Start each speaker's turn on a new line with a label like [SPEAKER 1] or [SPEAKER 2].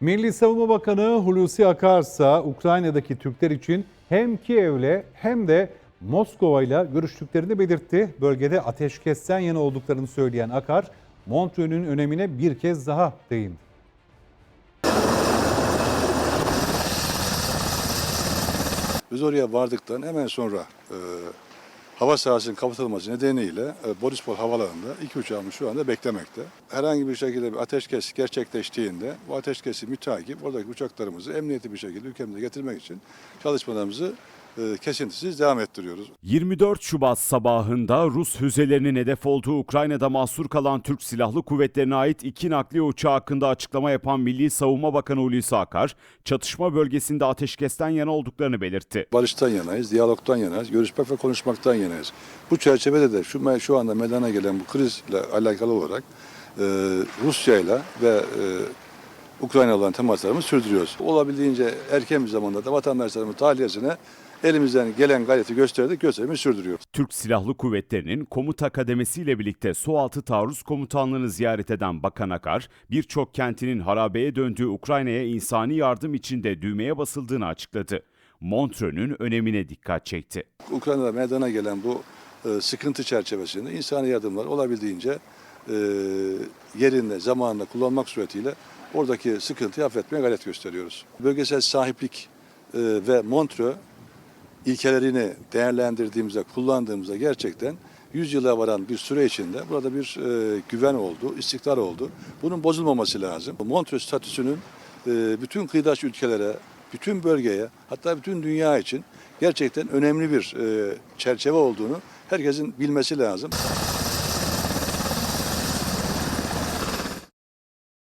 [SPEAKER 1] Milli Savunma Bakanı Hulusi Akarsa Ukrayna'daki Türkler için hem Kiev'le hem de Moskova'yla görüştüklerini belirtti. Bölgede ateşkesten yana olduklarını söyleyen Akar, Montreux'ün önemine bir kez daha değindi.
[SPEAKER 2] Biz oraya vardıktan hemen sonra e, hava sahasının kapatılması nedeniyle e, Borispol havalarında iki uçağımız şu anda beklemekte. Herhangi bir şekilde bir ateşkes gerçekleştiğinde bu ateşkesi mütakip oradaki uçaklarımızı emniyetli bir şekilde ülkemize getirmek için çalışmalarımızı kesintisiz devam ettiriyoruz.
[SPEAKER 3] 24 Şubat sabahında Rus füzelerinin hedef olduğu Ukrayna'da mahsur kalan Türk Silahlı Kuvvetleri'ne ait iki nakliye uçağı hakkında açıklama yapan Milli Savunma Bakanı Hulusi Akar, çatışma bölgesinde ateşkesten yana olduklarını belirtti.
[SPEAKER 2] Barıştan yanayız, diyalogtan yanayız, görüşmek ve konuşmaktan yanayız. Bu çerçevede de şu, şu anda meydana gelen bu krizle alakalı olarak e, Rusya ile ve e, Ukrayna olan temaslarımızı sürdürüyoruz. Olabildiğince erken bir zamanda da vatandaşlarımın tahliyesine elimizden gelen gayreti gösterdik, gösterimizi sürdürüyoruz.
[SPEAKER 3] Türk Silahlı Kuvvetleri'nin komuta kademesiyle birlikte Sualtı Taarruz Komutanlığı'nı ziyaret eden Bakan Akar, birçok kentinin harabeye döndüğü Ukrayna'ya insani yardım için de düğmeye basıldığını açıkladı. Montreux'ün önemine dikkat çekti.
[SPEAKER 2] Ukrayna'da meydana gelen bu e, sıkıntı çerçevesinde insani yardımlar olabildiğince e, yerinde, zamanında kullanmak suretiyle oradaki sıkıntıyı affetmeye gayret gösteriyoruz. Bölgesel sahiplik e, ve Montreux ilkelerini değerlendirdiğimizde, kullandığımızda gerçekten 100 yıla varan bir süre içinde burada bir e, güven oldu, istikrar oldu. Bunun bozulmaması lazım. Montreux statüsünün e, bütün kıyıdaş ülkelere, bütün bölgeye, hatta bütün dünya için gerçekten önemli bir e, çerçeve olduğunu herkesin bilmesi lazım.